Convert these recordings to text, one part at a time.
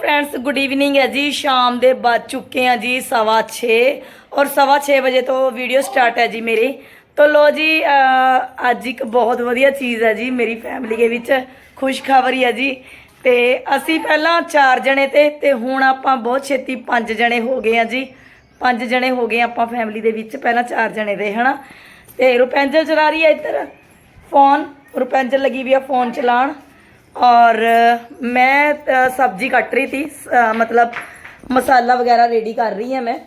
Friends good evening ਹੈ ਜੀ। ਸ਼ਾਮ ਦੇ ਵੱਜ ਚੁੱਕੇ ਆ ਜੀ, ਸਵਾ 6 ਔਰ ਸਵਾ 6 ਵਜੇ ਤੋਂ ਵੀਡੀਓ ਸਟਾਰਟ ਹੈ ਜੀ ਮੇਰੀ। ਤੋ ਲੋ ਜੀ ਅੱਜ ਇੱਕ ਬਹੁਤ ਵਧੀਆ ਚੀਜ਼ ਹੈ ਜੀ, ਮੇਰੀ ਫੈਮਿਲੀ ਦੇ ਵਿੱਚ ਖੁਸ਼ਖਬਰੀ ਹੈ ਜੀ। ਤੇ ਅਸੀਂ ਪਹਿਲਾਂ ਚਾਰ ਜਣੇ ਤੇ ਤੇ ਹੁਣ ਆਪਾਂ ਬਹੁਤ ਛੇਤੀ ਪੰਜ ਜਣੇ ਹੋ ਗਏ ਆ ਜੀ। ਪੰਜ ਜਣੇ ਹੋ ਗਏ ਆਪਾਂ ਫੈਮਿਲੀ ਦੇ ਵਿੱਚ, ਪਹਿਲਾਂ ਚਾਰ ਜਣੇ ਦੇ, ਹਨਾ। ਤੇ ਰੁਪੈਂਜਲ ਚਲਾ ਰਹੀ ਹੈ ਇੱਧਰ। ਫੋਨ ਰੁਪੈਂਜਲ ਲੱਗੀ ਵੀ ਆ ਫੋਨ ਚਲਾਉਣ। ਔਰ ਮੈਂ ਸਬਜ਼ੀ ਕੱਟ ਰਹੀ ਸੀ ਮਤਲਬ ਮਸਾਲਾ ਵਗੈਰਾ ਰੈਡੀ ਕਰ ਰਹੀ ਹਾਂ ਮੈਂ।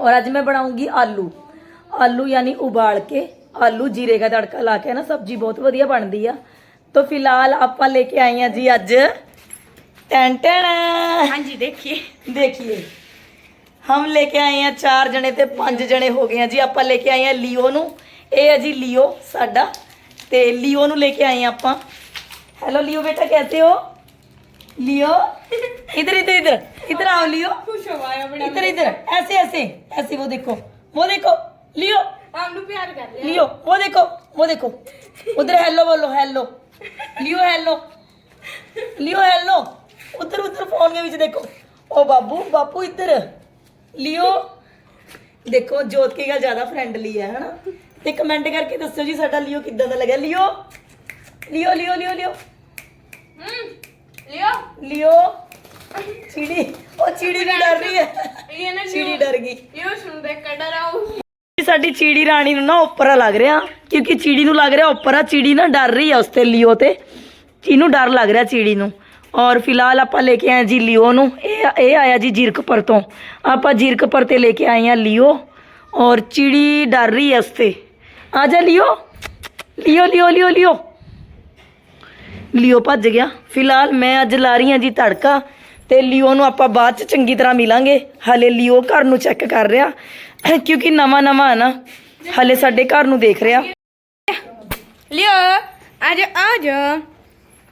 ਔਰ ਅੱਜ ਮੈਂ ਬਣਾਉਂਗੀ ਆਲੂ। ਆਲੂ ਯਾਨੀ ਉਬਾਲ ਕੇ ਆਲੂ ਜੀਰੇ ਦਾ ਤੜਕਾ ਲਾ ਕੇ ਨਾ ਸਬਜ਼ੀ ਬਹੁਤ ਵਧੀਆ ਬਣਦੀ ਆ। ਤਾਂ ਫਿਲਹਾਲ ਆਪਾਂ ਲੈ ਕੇ ਆਏ ਆ ਜੀ ਅੱਜ। ਟੈਂ ਟੈਂ ਹਾਂਜੀ ਦੇਖੀਏ। ਦੇਖੀਏ। ਹਮ ਲੈ ਕੇ ਆਏ ਆ ਚਾਰ ਜਣੇ ਤੇ ਪੰਜ ਜਣੇ ਹੋ ਗਏ ਆ ਜੀ। ਆਪਾਂ ਲੈ ਕੇ ਆਏ ਆ ਲੀਓ ਨੂੰ। ਇਹ ਹੈ ਜੀ ਲੀਓ ਸਾਡਾ। ਤੇ ਲੀਓ ਨੂੰ ਲੈ ਕੇ ਆਏ ਆ ਆਪਾਂ। हेलो लियो बेटा कैसे हो लियो इधर इधर इधर इधर आओ लियो खुश हो आया बड़ा इधर इधर ऐसे ऐसे ऐसे वो देखो वो देखो लियो हम लोग प्यार कर रहे लियो वो देखो वो देखो उधर हेलो बोलो hello Leo hello Leo hello उधर उधर फोन के बीच देखो ओ बाबू बापू इधर लियो ਦੇਖੋ ਜੋਤ ਕੀ ਗੱਲ ਜ਼ਿਆਦਾ ਫਰੈਂਡਲੀ ਹੈ ਹਨਾ ਤੇ ਕਮੈਂਟ ਕਰਕੇ ਦੱਸੋ ਜੀ ਸਾਡਾ ਲਿਓ ਕਿੱਦਾਂ ਦਾ ਲੱਗਿਆ ਲਿਓ ਲਿਓ ਲਿਓ ਲਿਓ ਲਿਓ हम्म लियो ਲਿਓ। ਚਿੜੀ ਉਹ ਚਿੜੀ ਵੀ ਡਰ ਰਹੀ ਹੈ। ਇਹ ਨਾ ਚਿੜੀ ਡਰ ਗਈ। ਇਹ ਸੁਣ ਦੇ ਕਡਰ ਆਉ ਸਾਡੀ ਚਿੜੀ ਰਾਣੀ ਨੂੰ ਨਾ ਉੱਪਰਾ ਲੱਗ ਰਿਹਾ ਕਿਉਂਕਿ ਚਿੜੀ ਨੂੰ ਲੱਗ ਰਿਹਾ ਉੱਪਰ ਆ ਚਿੜੀ ਨਾ ਡਰ ਰਹੀ ਹੈ ਉਸ ਤੇ ਲਿਓ ਤੇ। ਇਹਨੂੰ ਡਰ ਲੱਗ ਰਿਹਾ ਚਿੜੀ ਨੂੰ? ਔਰ ਫਿਲਹਾਲ ਆਪਾਂ ਲੈ ਕੇ ਆਏ ਜੀ ਲਿਓ ਨੂੰ। ਇਹ ਇਹ ਆਇਆ ਜੀ ਜੀਰਕ ਜੀਰਕਪੁਰ ਤੋਂ। ਆਪਾਂ ਜੀਰਕ ਜੀਰਕਪੁਰ ਤੇ ਲੈ ਕੇ ਆਏ ਆ ਲਿਓ। ਔਰ ਚਿੜੀ ਡਰ ਰਹੀ ਹੈ ਉਸ ਤੇ। ਆ ਜਾ ਲਿਓ। ਲਿਓ ਲਿਓ ਲਿਓ ਲਿਓ। ਲਿਓ ਭੱਜ ਗਿਆ ਫਿਲਹਾਲ ਮੈਂ ਅੱਜ ਲਾ ਰਹੀ ਹਾਂ ਜੀ ਤੜਕਾ ਤੇ ਲਿਓ ਨੂੰ ਆਪਾਂ ਬਾਅਦ ਚ ਚੰਗੀ ਤਰ੍ਹਾਂ ਮਿਲਾਂਗੇ ਹਲੇ ਲਿਓ ਘਰ ਨੂੰ ਚੈੱਕ ਕਰ ਰਿਹਾ ਕਿਉਂਕਿ ਨਵਾਂ ਨਵਾਂ ਹੈ ਨਾ ਹਲੇ ਸਾਡੇ ਘਰ ਨੂੰ ਦੇਖ ਰਿਹਾ लियो आज आज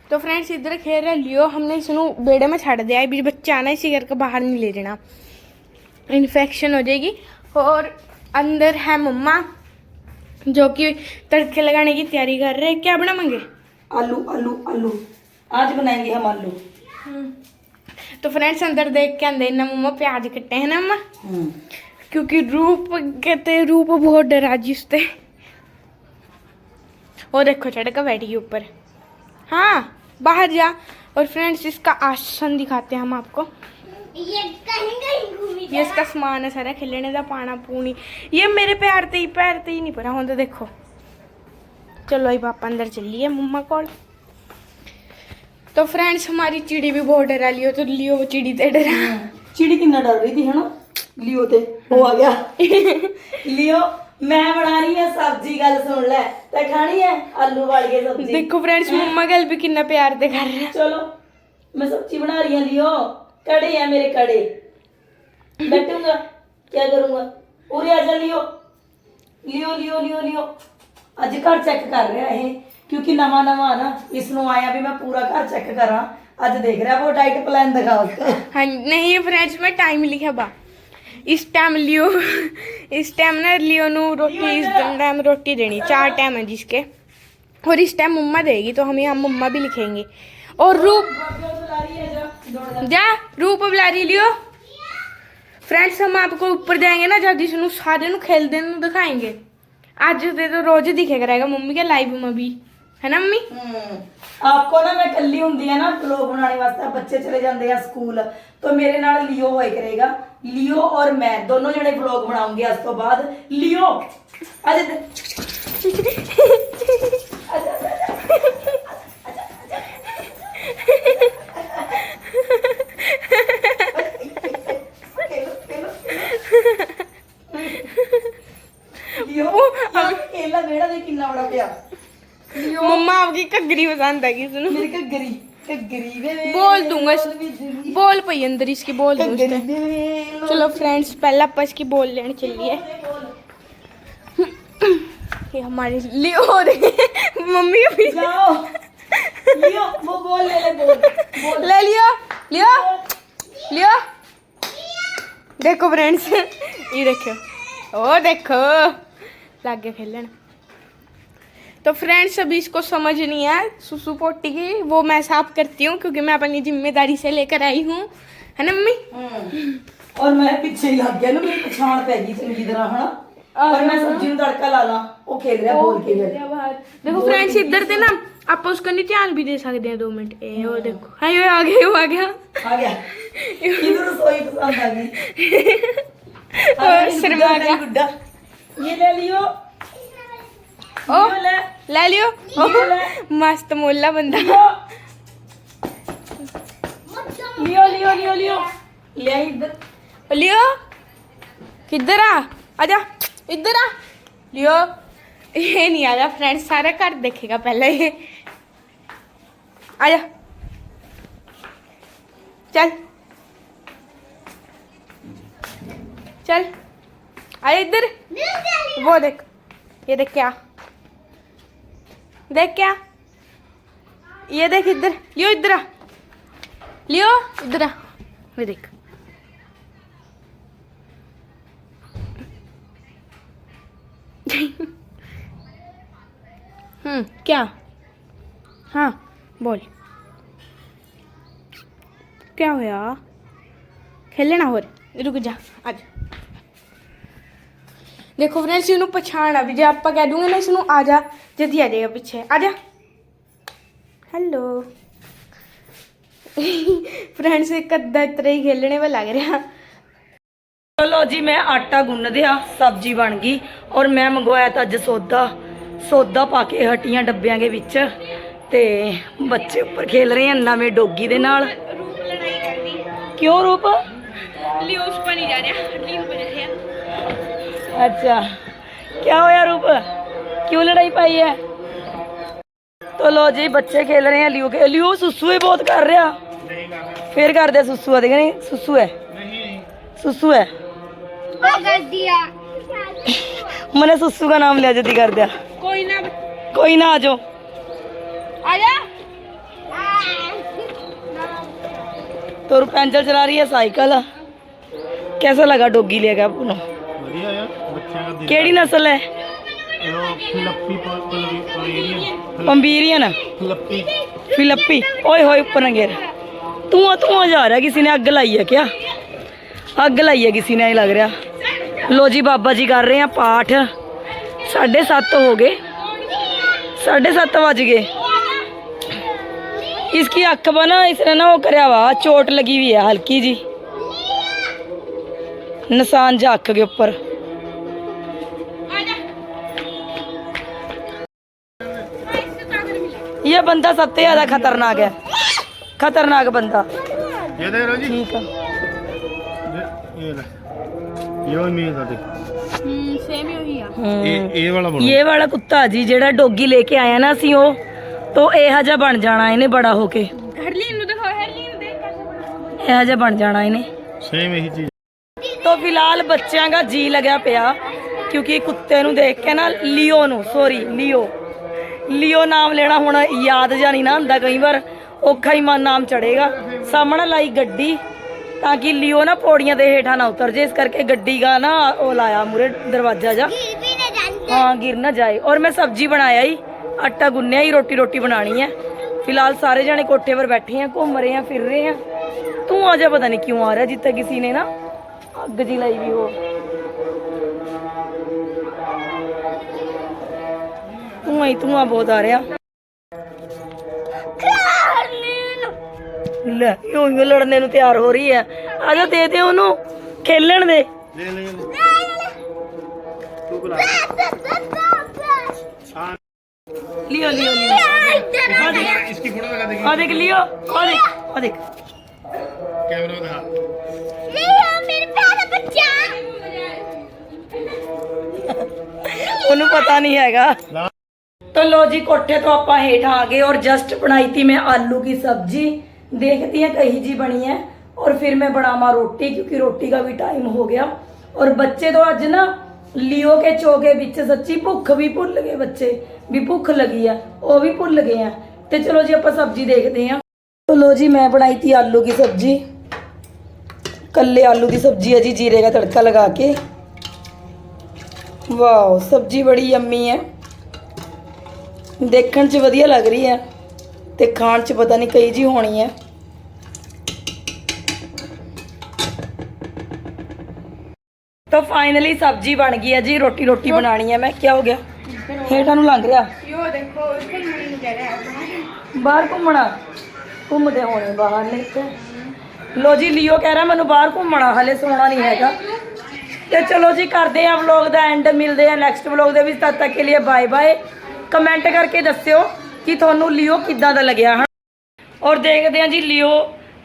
तो फ्रेंड्स इधर खेल रहे लियो हमने इसनु बेड़े में छड़ दिया है बीच बच्चा आना इसी करके बाहर नहीं ले जाना इन्फेक्शन हो जाएगी और अंदर है मम्मा जो कि तड़के लगाने की तैयारी कर रहे हैं क्या बनाएंगे आलू आलू आलू। आज बनाएँगे हम आलू। तो फ्रेंड्स अंदर देख के अंदर ना मम्मा प्याज कट्टे हैं ना मम्मा हम्म। क्योंकि रूप कहते रूप बहुत डरा जिससे वो देखो चढ़कर बैठी ऊपर। हाँ बाहर जा। और फ्रेंड्स इसका आसन दिखाते हैं हम आपको। ये कहीं कहीं ये इसका समान है सारा खिलने का पाना पूनी। ये मेरे पैर ते ही पैर ते ही नहीं पड़ा होता देखो। चलो ही पापा अंदर चलिए मम्मा कॉल। तो फ्रेंड्स हमारी चिड़ी भी बहुत डरा लियो तो लियो वो चिड़ी ते डरा। चिड़ी कितना डर रही थी है ना? लियो ते वो आ गया। लियो मैं बना रही है सब्ज़ी गल सुन ले। ते खानी है? आलू वाल के सब्ज़ी। देखो फ्रेंड्स मम्मा गल भी कितना प्यार ते कर रहे। चलो मैं सब्ज़ी बना रही हूँ लियो। कड़े हैं मेरे कड़े। बैठूँगा क्या करूँगा? पूरे आजा लियो। लियो लियो लियो लियो। ਅੱਜ ਘਰ ਚੈੱਕ ਕਰ ਰਿਹਾ ਇਹ ਕਿਉਂਕਿ ਨਵਾਂ ਨਵਾਂ ਨਾ ਇਸ ਨੂੰ ਆਇਆ ਵੀ ਮੈਂ ਪੂਰਾ ਘਰ ਚੈੱਕ ਕਰਾਂ ਅੱਜ ਦੇਖ ਰਿਹਾ ਉਹ ਡਾਈਟ ਪਲਾਨ ਦਿਖਾ ਉਸਕੋ हाँ नहीं फ्रेंच में टाइम लिखा बा इस टाइम लियो इस टाइम ना लियो नु रोटी इस टाइम रोटी देनी चार टाइम है जिसके और इस टाइम मम्मा देगी तो हम यहाँ मम्मा भी लिखेंगे और रूप जा रूप बुलारी लियो फ्रेंड्स हम आपको ऊपर देंगे ना जब जिसनु सारे नु खेल दिन दिखाएंगे आज दे तो रोज दिखे करेगा मम्मी के लाइव में भी है ना मम्मी ਹਮ, ਆਪਕੋ ਨਾ ਮੈਂ ਕੱਲੀ ਹੁੰਦੀ ਆ ਨਾ ਵਲੌਗ ਬਣਾਉਣੇ ਵਾਸਤੇ ਬੱਚੇ ਚਲੇ ਜਾਂਦੇ ਆ ਸਕੂਲ ਤਾਂ ਮੇਰੇ ਨਾਲ ਲਿਓ ਹੋਏ ਕਰੇਗਾ ਲਿਓ ਔਰ ਮੈਂ ਦੋਨੋਂ ਜਣੇ ਵਲੌਗ ਬਣਾਉਂਗੇ ਅੱਜ ਤੋਂ ਬਾਅਦ ਲਿਓ ਅੱਜ ਲਿਓ मम्मा आपकी घग्गरी पसंद है किसनु ਮੇਰੀ ਘੱਗਰੀ ਘੱਗਰੀ ਵੇ बोल दूंगा इस- बोल पई अंदर इसकी बोल दूं ਘੱਗਰੀ इससे। ਵੇ चलो फ्रेंड्स पहले आप इसकी बोल लेने चलिए ये हमारे लिए हो रही है मम्मी के पीछे जाओ लियो वो बोल ले ले बोल बोल ले लियो लियो लियो देखो फ्रेंड्स ये देखो ओ देखो लागे खेलन तो फ्रेंड्स अभी इसको समझ नहीं है सुसु पोटी की वो मैं साफ करती हूँ क्योंकि मैं अपनी जिम्मेदारी से लेकर आई हूँ है ना मम्मी ਔਰ ਮੈਂ ਪਿੱਛੇ ਹੀ ਲੱਗ ਗਿਆ ਨਾ ਮੇਰੀ ਪਛਾਣ ਪੈ ਗਈ ਚੰਗੀ ਤਰ੍ਹਾਂ ਹਨਾ ਔਰ ਮੈਂ ਸਬਜ਼ੀ ਨੂੰ ਤੜਕਾ ਲਾ ਲਾਂ ਉਹ ਖੇਲ ਰਿਹਾ ਬੋਲ ਕੇ ਫਿਰ देखो फ्रेंड्स इधर थे ना आप उसका नहीं ध्यान भी दे सकते हैं दो मिनट ए वो देखो हाँ ये आ गया वो आ गया ਆ ਗਿਆ ਇਹਨੂੰ ਰਸੋਈ ਪਸੰਦ ਆ ਗਈ और शर्मा गया ਗੁੱਡਾ ਇਹ ਲੈ ਲਿਓ ओ ले। लियो। मस्त मोला बंदा। लियो लियो लियो लियो। ले इधर। लियो किधर आ? आजा इधर आ। लियो ये नहीं आ रहा फ्रेंड्स सारा घर देखेगा पहले। ये आजा। चल। चल। आ इधर। वो देख ये देख क्या। देख क्या ये देख इधर लियो इधर आ लियो इधर आ ये देख हम्म क्या हाँ बोल क्या होया खेलना हो रुक जा आज ਦੇਖੋ ਫਰੈਂਡਸ ਇਹਨੂੰ ਪਛਾਣ ਆ ਵੀ ਜੇ ਆਪਾਂ ਕਹਿ ਦੂੰਗੇ ਨਾ ਇਸ ਨੂੰ ਆ ਜਾ ਜਦੀ ਆ ਜਾਏਗਾ ਪਿੱਛੇ। ਆ ਜਾ। ਹੈਲੋ ਫਰੈਂਡਸ ਇੱਕ ਅੱਧਾ ਇਤਰੇ ਹੀ ਖੇਲਣੇ ਵਾ ਲੱਗ ਰਿਹਾ। ਚਲੋ ਜੀ ਮੈਂ ਆਟਾ ਗੁੰਨ ਦਿਆ ਸਬਜ਼ੀ ਬਣ ਗਈ ਔਰ ਮੈਂ ਮੰਗਵਾਇਆ ਤਾਂ ਅੱਜ ਸੌਦਾ। ਸੌਦਾ ਪਾ ਕੇ ਹਟੀਆਂ ਡੱਬਿਆਂ ਦੇ ਵਿੱਚ ਤੇ ਬੱਚੇ ਉੱਪਰ ਖੇਲ ਰਹੇ ਹਨ ਨਵੇਂ ਡੋਗੀ ਦੇ ਨਾਲ। ਰੂਪ ਲੜਾਈ ਕਰਦੀ। ਕਿਉਂ ਰੂਪ? ਲਿਓ ਉਸ ਪਾ ਨਹੀਂ ਜਾ ਰਿਹਾ। ਲਿਓ ਪਾ ਜਾ ਰਿਹਾ ਅੱਛਾ ਕੀ ਹੋਇਆ ਰੂਪ ਕਿਉਂ ਲੜਾਈ ਪਾਈ ਹੈ ਤੋ ਲੋ ਜੀ ਬੱਚੇ ਖੇਲ ਰਹੇ ਆ ਲਿਓ ਕੇ ਲਿਓ ਸੁਸੂ ਹੀ ਬਹੁਤ ਕਰ ਰਿਹਾ ਫੇਰ ਕਰਦੇ ਸੁਸੂ ਆ ਦੇਖ ਨਹੀਂ ਸੁਸੂ ਹੈ ਸੁਸੂ ਹੈ कर दिया मैंने सुसु का नाम लिया जल्दी कर दिया ਕੋਈ ਨਾ कोई ना आ जाओ ਆ ਜਾ तो पेंचल चला रही है साइकिल कैसा लगा डोगी लेगा अपनो ਵਧੀਆ ਆ ਬੱਚਿਆਂ ਦਾ ਦਿਲ केड़ी नस्ल है ਉਹ ਫਲੱਪੀ ਪਲੇਰੀਅਨ पंबीरियन ਫਲੱਪੀ फिलिपी ओए होए ऊपर न गिर धुआं धुआं जा रहा है किसी ने अग लाई है क्या अग लाई है किसी ने ही लग रहा लो जी बाबा जी कर रहे हैं पाठ साढ़े सत्त हो गए साढ़े सत्त बज गए इसकी अख पर ना इसने ना वो करया हुआ चोट लगी हुई है हल्की जी निशान जा अख के ऊपर ਇਹ ਬੰਦਾ ਸਭ ਤੋਂ ਜ਼ਿਆਦਾ ਖਤਰਨਾਕ ਹੈ। ਖਤਰਨਾਕ ਬੰਦਾ। ਇਹ ਦੇ ਲੋ ਜੀ। ਠੀਕ ਆ। ਇਹ ਲੈ। ਯੋ ਮੀਂਹ ਦਾ ਦੇ ਹੂੰ ਸੇਮ ਹੀ ਉਹੀ ਆ। ਇਹ ਇਹ ਵਾਲਾ ਨਾ ਅਸੀਂ ਉਹ ਤੋਂ ਇਹ ਬਣ ਜਾਣਾ ਇਹਨੇ ਬੜਾ ਹੋ ਕੇ। ਹਰਲੀਨ ਨੂੰ ਦੇਖੋ ਹਰਲੀਨ ਦੇਖ ਇਹ ਹਜਾ ਬਣ ਜਾਣਾ ਇਹਨੇ। ਸੇਮ ਇਹੀ ਚੀਜ਼। ਤੋਂ ਫਿਲਹਾਲ ਬੱਚਿਆਂ ਦਾ ਜੀ ਲੱਗਿਆ ਪਿਆ ਕਿਉਂਕਿ ਕੁੱਤੇ ਨੂੰ ਦੇਖ ਕੇ ਨਾ ਲਿਓ ਨੂੰ ਸੌਰੀ ਲਿਓ। ਲਿਓ ਨਾਮ ਲੈਣਾ ਹੁਣ ਯਾਦ ਜਾਨੀ ਨਾ ਹੁੰਦਾ ਕਈ ਵਾਰ। ਔਖਾ ਹੀ ਮਨ ਨਾਮ ਚੜੇਗਾ। ਸਾਹਮਣੇ ਲਾਈ ਗੱਡੀ ਤਾਂ ਕਿ ਲਿਓ ਨਾ ਪੌੜੀਆਂ ਦੇ ਹੇਠਾਂ ਨਾ ਉਤਰ ਜੇ। ਇਸ ਕਰਕੇ ਗੱਡੀ ਦਾ ਨਾ ਉਹ ਲਾਇਆ ਮੂਰੇ ਦਰਵਾਜ਼ਾ ਜਾ ਹਾਂ ਗਿਰ ਨਾ ਜਾਏ। ਔਰ ਮੈਂ ਸਬਜ਼ੀ ਬਣਾਇਆ ਹੀ ਆਟਾ ਗੁੰਨਿਆ ਹੀ ਰੋਟੀ ਰੋਟੀ ਬਣਾਣੀ ਹੈ ਫਿਲਹਾਲ ਸਾਰੇ ਜਣੇ ਕੋਠੇ 'ਪਰ ਬੈਠੇ ਆ ਘੁੰਮ ਰਹੇ ਆ ਫਿਰ ਰਹੇ ਆ। ਤੂੰ ਆ ਜਾ ਪਤਾ ਨਹੀਂ ਕਿਉਂ ਆ ਰਿਹਾ ਜਿੱਥੇ ਕਿਸੇ ਨੇ ਨਾ ਅੱਗ ਜੀ ਲਾਈ ਵੀ ਹੋ। ਧੂਆਂ ਹੀ ਧੂਆਂ ਬਹੁਤ ਆ ਰਿਹਾ। ਲੈ ਯੋ ਯੋ ਲੜਨੇ ਨੂੰ ਤਿਆਰ ਹੋ ਰਹੀ ਹੈ। ਆ ਜਾ ਦੇ ਦੇ ਉਹਨੂੰ ਖੇਲਣ ਦੇ। ਲੈ ਲੈ ਤੂੰ ਬੁਲਾ ਲਿਓ ਲਿਓ ਲਿਓ। ਆ ਦੇਖ इसकी फोटो लगा देगी। ਆ ਦੇਖ ਲਿਓ। ਆ ਦੇਖ ਆ ਦੇਖ। कैमरा में दिखा। ਉਹਨੂੰ ਪਤਾ ਨਹੀਂ ਹੈਗਾ। ਨਾ तो लो जी, कोठे तो आप हेठ आ गए और जस्ट बनाई थी मैं आलू की सब्ज़ी। देखती है कही जी बनी है और फिर मैं बनावा रोटी, क्योंकि रोटी का भी टाइम हो गया। और बच्चे तो अज ना लियो के चौके बिच सच्ची भुख भी भुल गए बच्चे, भी भुख लगी है, वो भी भुल गए हैं। तो चलो जी, आप सब्ज़ी देखते हैं। तो लो जी, मैं बनाई थी आलू की सब्ज़ी। कल्ले आलू की सब्ज़ी है जी, जीरे का तड़का लगा के। वाह सब्ज़ी बड़ी यम्मी है। ਦੇਖਣ 'ਚ ਵਧੀਆ ਲੱਗ ਰਹੀ ਹੈ ਤੇ ਖਾਣ 'ਚ ਪਤਾ ਨਹੀਂ ਕਈ ਜੀ ਹੋਣੀ ਹੈ। ਤਾਂ ਫਾਈਨਲੀ ਸਬਜ਼ੀ ਬਣ ਗਈ ਹੈ ਜੀ ਰੋਟੀ ਰੋਟੀ ਬਣਾਣੀ ਹੈ ਮੈਂ। ਕੀ ਹੋ ਗਿਆ? ਹੇਠਾਂ ਨੂੰ ਲੰਘ ਰਿਹਾ। ਯੋ ਦੇਖੋ ਇੱਥੇ ਨਹੀਂ ਜਾ ਰਿਹਾ ਬਾਹਰ ਘੁੰਮਣਾ। ਘੁੰਮਦੇ ਹੋਣੇ ਬਾਹਰ ਨੇ ਇੱਥੇ। ਲੋ ਜੀ ਲਿਓ ਕਹਿ ਰਿਹਾ ਮੈਨੂੰ ਬਾਹਰ ਘੁੰਮਣਾ ਹਲੇ ਸੋਣਾ ਨਹੀਂ ਹੈਗਾ। ਤੇ ਚਲੋ ਜੀ ਕਰਦੇ ਆ ਵਲੌਗ ਦਾ ਐਂਡ ਮਿਲਦੇ ਆ ਨੈਕਸਟ ਵਲੌਗ ਦੇ ਵਿੱਚ। ਤਦ ਤੱਕ ਕੇ ਲਈ ਬਾਏ ਬਾਏ ਕਮੈਂਟ ਕਰਕੇ ਦੱਸਿਓ ਕਿ ਤੁਹਾਨੂੰ ਲਿਓ ਕਿੱਦਾਂ ਦਾ ਲੱਗਿਆ, ਹਨ? ਔਰ ਦੇਖਦੇ ਆ ਜੀ, ਲਿਓ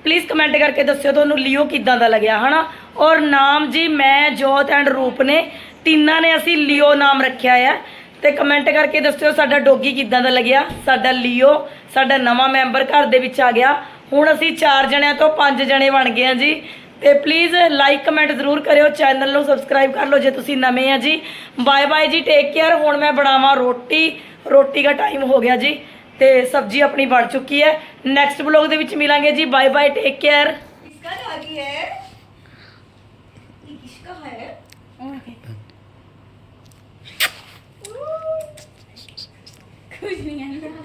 ਪਲੀਜ਼ ਕਮੈਂਟ ਕਰਕੇ ਦੱਸਿਓ ਤੁਹਾਨੂੰ ਲਿਓ ਕਿੱਦਾਂ ਦਾ ਲੱਗਿਆ, ਹਨਾ? ਔਰ ਨਾਮ ਜੀ, ਮੈਂ, ਜੋਤ ਐਂਡ ਰੂਪ ਨੇ, ਤਿੰਨਾਂ ਨੇ ਅਸੀਂ ਲਿਓ ਨਾਮ ਰੱਖਿਆ ਹੈ ਤੇ ਕਮੈਂਟ ਕਰਕੇ ਦੱਸਿਓ ਸਾਡਾ ਡੋਗੀ ਕਿੱਦਾਂ ਦਾ ਲੱਗਿਆ, ਸਾਡਾ ਲਿਓ, ਸਾਡਾ ਨਵਾਂ ਮੈਂਬਰ ਘਰ ਦੇ ਵਿੱਚ ਆ ਗਿਆ। ਹੁਣ ਅਸੀਂ 4 ਜਣਿਆਂ ਤੋਂ 5 ਜਣੇ ਬਣ ਗਏ ਆ ਜੀ। ਤੇ ਪਲੀਜ਼ ਲਾਈਕ ਕਮੈਂਟ ਜ਼ਰੂਰ ਕਰਿਓ ਚੈਨਲ ਨੂੰ ਸਬਸਕ੍ਰਾਈਬ ਕਰ ਲਓ ਜੇ ਤੁਸੀਂ ਨਵੇਂ ਆ ਜੀ। ਬਾਏ ਬਾਏ ਜੀ ਟੇਕ ਕੇਅਰ ਹੁਣ ਮੈਂ ਬਣਾਵਾਂ ਰੋਟੀ। ਰੋਟੀ ਦਾ ਟਾਈਮ ਹੋ ਗਿਆ ਜੀ ਤੇ ਸਬਜ਼ੀ ਆਪਣੀ ਬਣ ਚੁੱਕੀ ਹੈ ਨੈਕਸਟ ਵਲੌਗ ਦੇ ਵਿੱਚ ਮਿਲਾਂਗੇ ਜੀ ਬਾਏ ਬਾਏ ਟੇਕ ਕੇਅਰ किसका डॉगी है ये किसका है कुछ नहीं है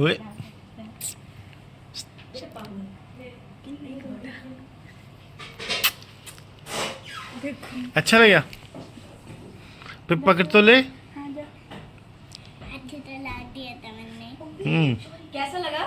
เฮ้ย अच्छा लगा फिर पकड़ तो ले। हम्म। कैसा लगा?